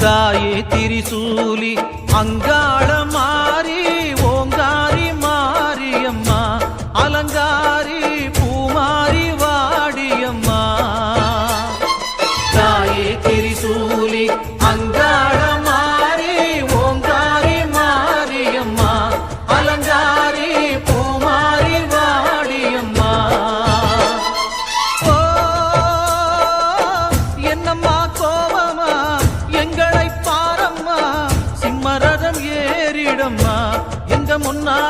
ತಾಯಿ ತಿರಿಸೂಲಿ ಅಂಗಾಳ ಮಾ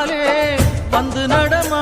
வந்தாலே வந்து நடமா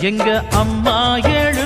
எங்க அம்மா எழு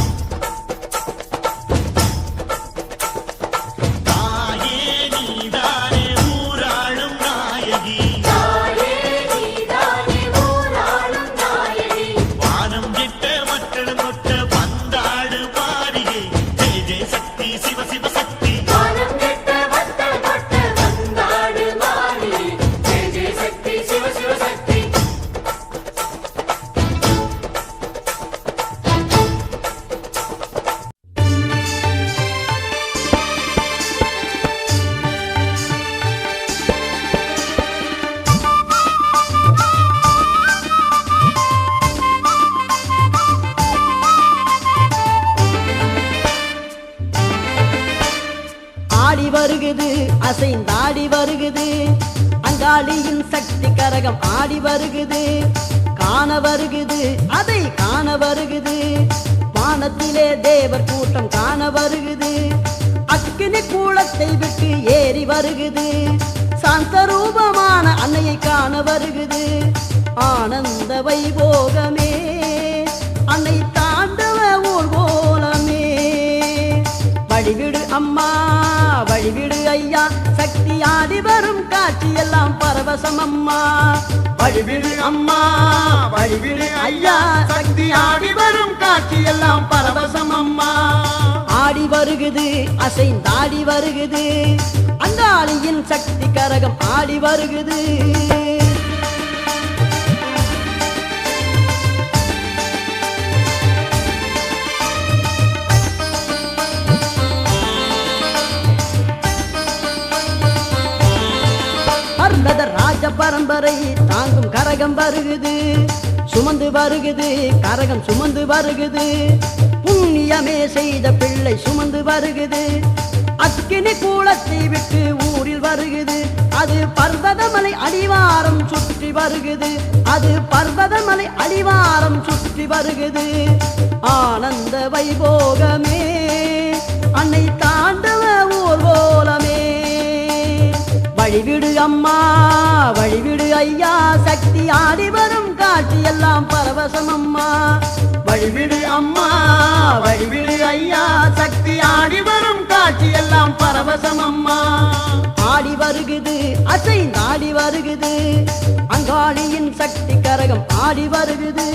காளியின் சக்தி கரகம் ஆடி வருகுது காண வருகுது அதை காண வருகுது. வானத்திலே தேவர் கூட்டம் காண வருகுது அக்கினி கூளத்தை விட்டு ஏறி வருகுது. சாந்த ரூபமான அன்னையை காண வருகுது ஆனந்த வைபோகமே. அன்னை தாண்டவ ஊர்வலமே வழிவிடு அம்மா வழிவிடு ஐயா ஆடி வரும் காட்சி எல்லாம் பரவசம் அம்மா வழிவிடு அம்மா வழிவிடு ஐயா சக்தி ஆடி வரும் காட்சி எல்லாம் பரவசம் அம்மா ஆடி வருகுது அசைந்தாடி வருகுது. அங்காளியின் சக்தி கரகம் ஆடி வருகுது. ராஜ பரம்பரை தாங்கும் கரகம் வருகுது. சுமந்து வருகுது கரகம் சுமந்து வருகுது. புண்ணியமே செய்த பிள்ளை சுமந்து வருகுது. அக்கினி கூலத்தை விட்டு ஊரில் வருகுது. அது பர்வதமலை அடிவாரம் சுற்றி வருகுது. அது பர்வதமலை அடிவாரம் சுற்றி வருகுது. ஆனந்த வைபோகமே. அன்னை தாண்டவ ஊர்வோலம். வழிவிடு அம்மா வழிவிடு ஐயா. சக்தி ஆடி வரும் காட்சி எல்லாம் பரவசம் அம்மா. வழிவிடு அம்மா வழிவிடு ஐயா. சக்தி ஆடி வரும் காட்சி எல்லாம் பரவசம் அம்மா. ஆடி வருகுது அசை நாடி வருகுது. அங்காளியின் சக்தி கரகம் ஆடி வருகுது.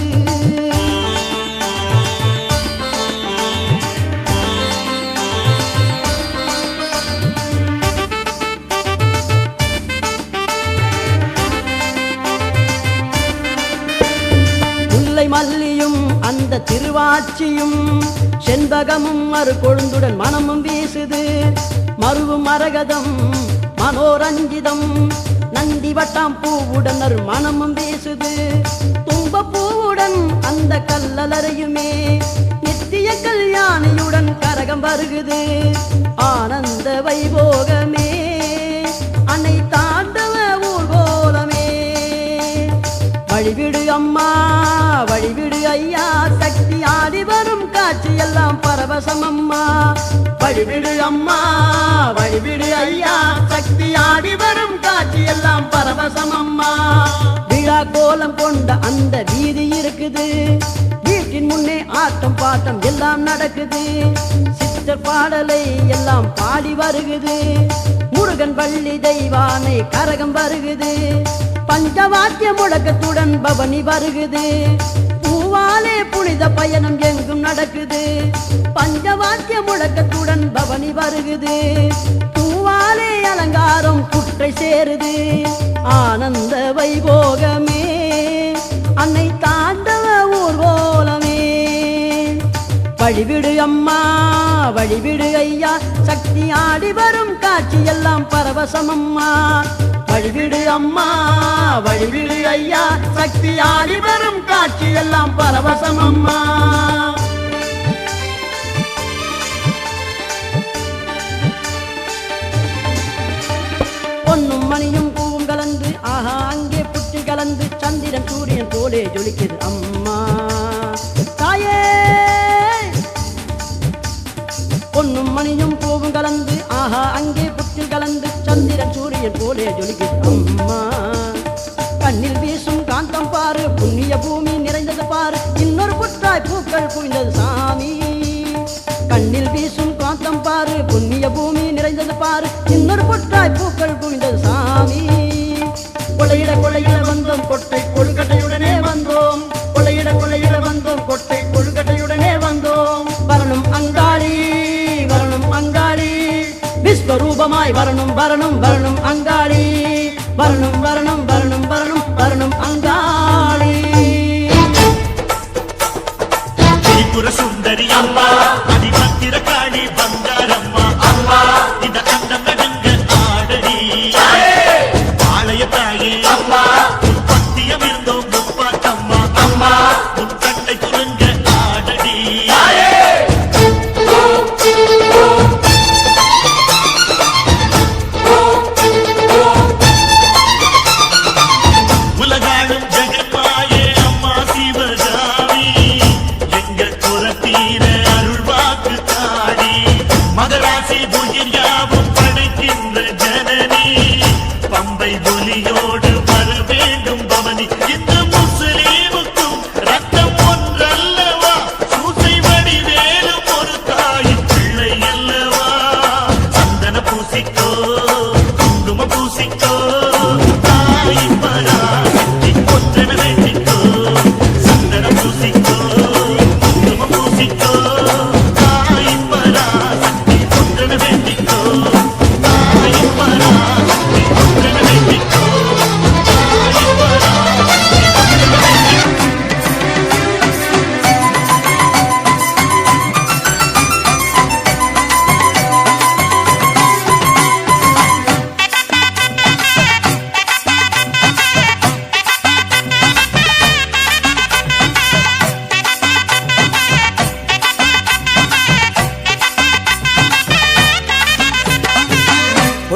முல்லை அந்த திருவாட்சியும் செண்பகமும் மறு கொழுந்துடன் மனமும் வீசுது. மருவும் மரகதம் மனோரஞ்சிதம் நந்தி வட்டாம் பூவுடன் அரு மனமும் வீசுது. தும்ப பூவுடன் அந்த கல்லலறையுமே நித்திய கல்யாணியுடன் கரகம் வருகுது. ஆனந்த வைபோகமே அன்னை தாண்டவ ஊர்கோலமே. வழிவிடு அம்மா வழிவிடு எல்லாம் அம்மா வழிவிடு அம்மா வழிவிடு ஐயா. சக்தி ஆடி வரும் காட்சி எல்லாம் பரவசம் அம்மா விழா கோலம் கொண்ட அந்த வீதி இருக்குது. வீட்டின் முன்னே ஆட்டம் பாட்டம் எல்லாம் நடக்குது. சித்தர் பாடலை எல்லாம் பாடி வருகுது. முருகன் பள்ளி தெய்வானை கரகம் வருகுது. பஞ்சவாத்திய முழக்கத்துடன் பவனி வருகுது. புனித பயணம் எங்கும் நடக்குது. பஞ்சவாக்கிய முழக்கத்துடன் பவனி வருகுது. பூவாலே அலங்காரம் குற்றை சேருது. ஆனந்த வைபோகமே அன்னை தாண்டவ ஊர்வோலமே வழிவிடு அம்மா வழிவிடு ஐயா சக்தி ஆடி வரும் காட்சி எல்லாம் பரவசமம்மா வழிவிடு அம்மா வழிவிடு ஐயா. சக்தி ஆடி வரும் காட்சி எல்லாம் பரவசம் அம்மா. போலே ஜொலிக்குது. அம்மா கண்ணில் வீசும் காந்தம் பாரு புண்ணிய பூமி நிறைந்தது பாரு. இன்னொரு புற்றாய் பூக்கள் குவிந்தது சாமி. கண்ணில் வீசும் காந்தம் பாரு புண்ணிய பூமி நிறைந்தது பாரு. இன்னொரு புற்றாய் பூக்கள் குவிந்தது சாமி. கொலையிட கொலையிட வந்தோம் கொட்டை கொழுக்கட்டையுடனே வந்தோம். கொலையிட கொலையிட வந்தோம் கொட்டை கொழுக்கட்டையுடனே வந்தோம். வரணும் அங்காளி வரணும் அங்காளி. விஸ்வரூபமாய் வரணும் வரணும் வரணும்.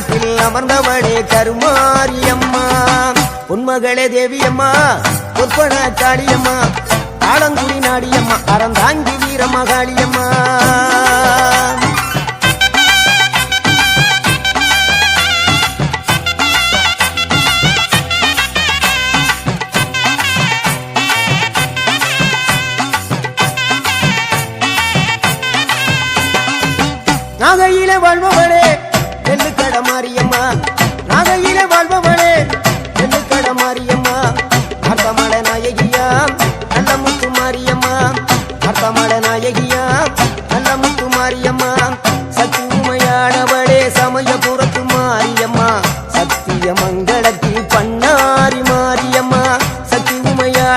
திருவேற்காட்டில் அமர்ந்தவளே கருமாரியம்மா. உண்மகளே தேவியம்மா பொற்பன காளியம்மா ஆலங்குடி நாடியம்மா அறந்தாங்கி வீரம்மா காளியம்மா நாகையில வாழ்பவளே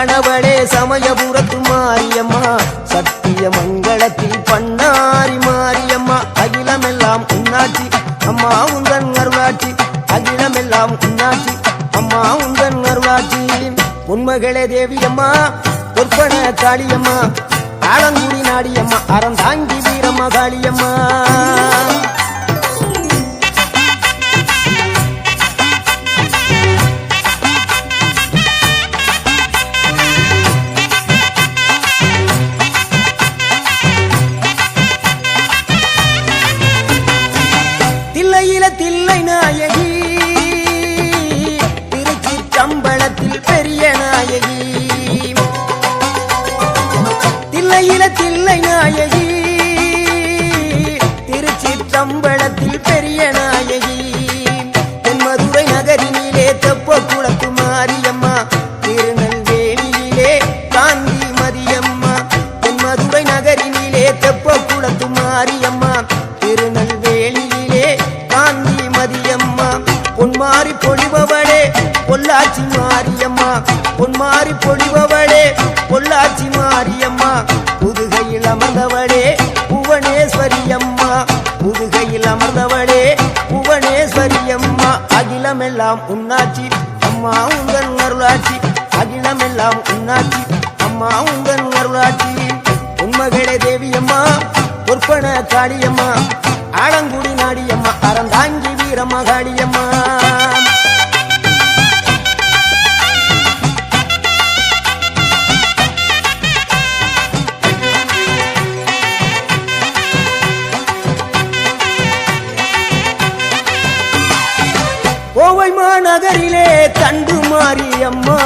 உமையானவளே சமயபுரத்து மாரியம்மா சத்திய மங்களத்தில் பண்ணாரி மாரியம்மா. அகிலமெல்லாம் உன்னாட்சி அம்மா உந்தன் அருளாட்சி. அகிலமெல்லாம் உன்னாட்சி அம்மா உந்தன் அருளாட்சி. உண்மகளே தேவியம்மா பொற்பன காளியம்மா ஆலங்குடி நாடியம்மா அறந்தாங்கி வீரம்மா காளியம்மா பொன்மாரி பொழிபவளே பொள்ளாச்சி மாரியம்மா. பொன்மாரி பொழிபவளே பொள்ளாச்சி மாரியம்மா. புதுகையில் அமர்ந்தவளே புவனேஸ்வரியம்மா. புதுகையில் அமர்ந்தவளே புவனேஸ்வரியம்மா. அகிலமெல்லாம் உன்னாச்சி அம்மா உங்கள் அருளாட்சி அகிலமெல்லாம் உன்னாச்சி அம்மா உங்கள் அருளாட்சி உண்மகளே தேவியம்மா பொற்பன காளியம்மா. ஆலங்குடி நாடியம்மா அறந்தாங்கி வீரம்மா காளியம்மா மாரியம்மா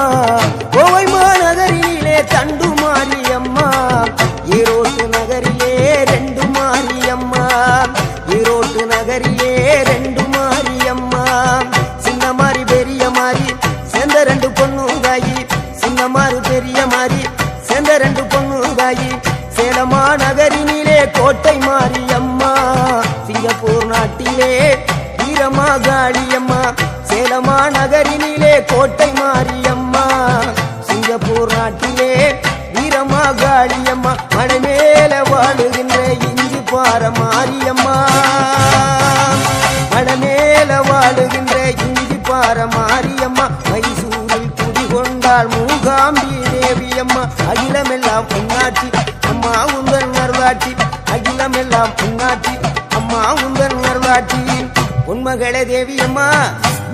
தேவியம்மா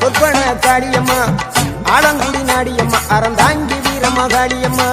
பொற்பன காளியம்மா ஆலங்குடி நாடியம்மா அறந்தாங்கி வீரம்மா காளியம்மா